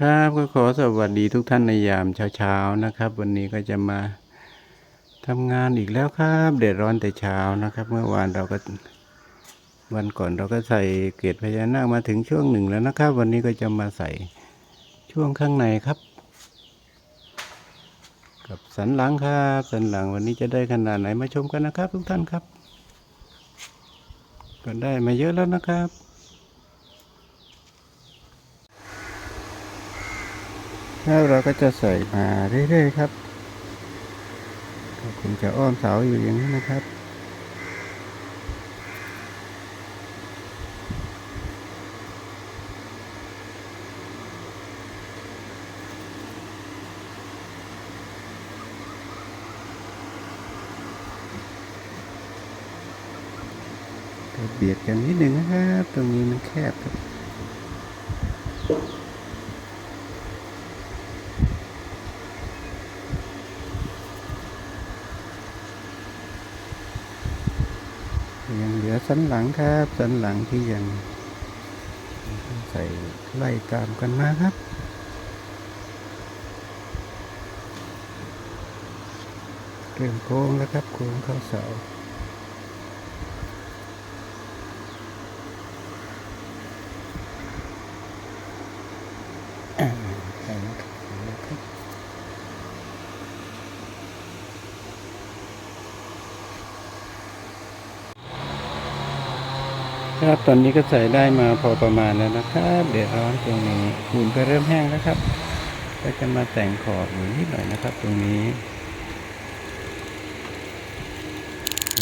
ครับก็ขอสวัสดีทุกท่านในยามเช้าๆนะครับ วันนี้ก็จะมาทำงานอีกแล้วครับเดือดร้อนแต่เช้านะครับ เมื่อวานเราก็วันก่อนเราก็ใส่เกล็ดพญานาคมาถึงช่วงหนึ่งแล้วนะครับ วันนี้ก็จะมาใส่ช่วงข้างในครับ กับสันหลังครับสันหลังวันนี้จะได้ขนาดไหนมาชมกันนะครับ ทุกท่านครับ ก็ได้มาเยอะแล้วนะครับ แล้วเราก็จะใส่มาเรื่อยๆครับก็คงจะอ้อมเสาอยู่อย่างนี้นะครับเบียดกันนิดหนึ่งนะครับ ตรงนี้มันแคบครับ ยังเหลือสันหลังครับ สันหลังที่ยังใส่ไล่ตามกันมาครับเริ่มโค้งแล้วครับโค้งเข้าเสาอ่าใส่แล้วครับ ครับตอนนี้ก็ใส่ได้มาพอประมาณแล้วนะครับเดี๋ยวร้อนตรงนี้ปูนก็เริ่มแห้งแล้วครับก็จะมาแต่งขอบอยู่นิดหน่อยนะครับ ตรงนี้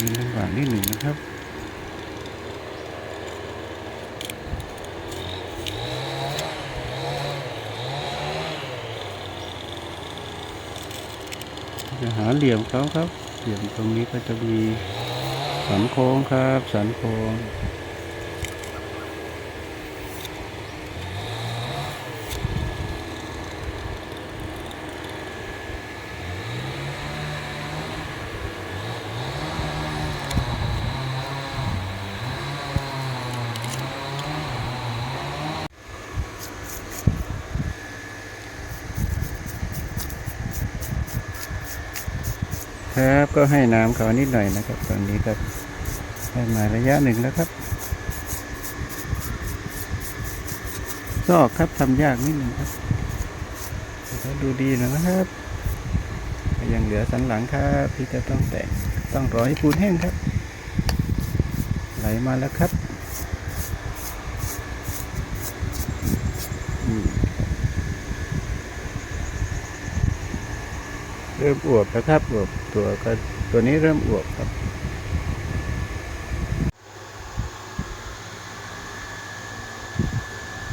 มีระหว่างนิดหนึ่งนะครับจะหาเหลี่ยมเขาครับ เหลี่ยมตรงนี้ก็จะมีสันโค้งครับ สันโค้ง ครับ ก็ให้น้ำเขานิดหน่อยนะครับ ตอนนี้ก็ได้มาระยะหนึ่งแล้วครับซอกครับทำยากนิดหนึ่งครับแต่ดูดีนะครับยังเหลือสันหลังครับที่จะต้องแต่งต้องรอให้ปูนแห้งครับ ไหลมาแล้วครับอืม เริ่มอวบแล้วครับอวบตัวก็ตัวนี้เริ่มอวบครับ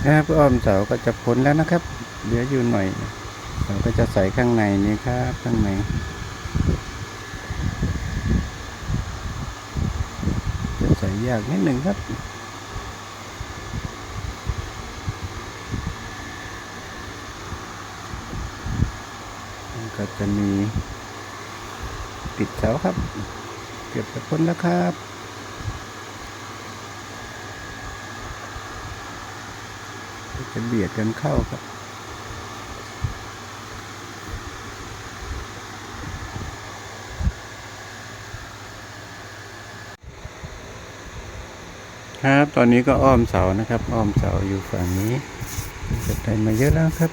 นะครับอ้อมเสาก็จะพ้นแล้วนะครับ เหลืออยู่หน่อยเราก็จะใส่ข้างในนี้ครับข้างในจะใส่ยากนิดหนึ่งครับ ก็จะมีติดเสาครับ เก็บจะพ้นแล้วครับจะเบียดกันเข้าครับครับ ตอนนี้ก็อ้อมเสานะครับ อ้อมเสาอยู่ฝั่งนี้จะได้มาเยอะแล้วครับ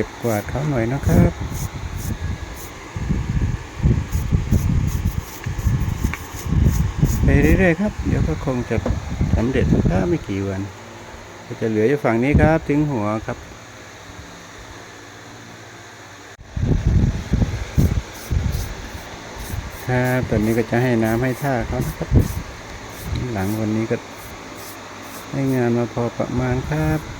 เจ็บกวาดเขาหน่อยนะครับไปเรื่อยๆครับ เดี๋ยวก็คงจะสำเร็จถ้าไม่กี่วันก็จะเหลืออยู่ฝั่งนี้ครับถึงหัวครับ ครับตอนนี้ก็จะให้น้ำให้ท่าเขานะครับ หลังวันนี้ก็ให้งานมาพอประมาณครับ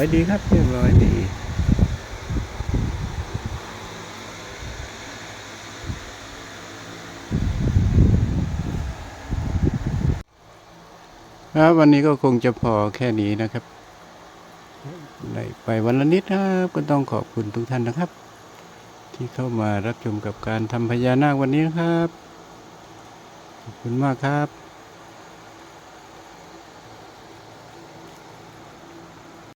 ร้อยดีครับเรียบร้อยดีครับวันนี้ก็คงจะพอแค่นี้นะครับไไปวันละนิดนะครับก็ต้องขอบคุณทุกท่านนะครับทที่เข้ามารับชมกับการทำพญานาควันนี้นะครับ ขอบคุณมากครับ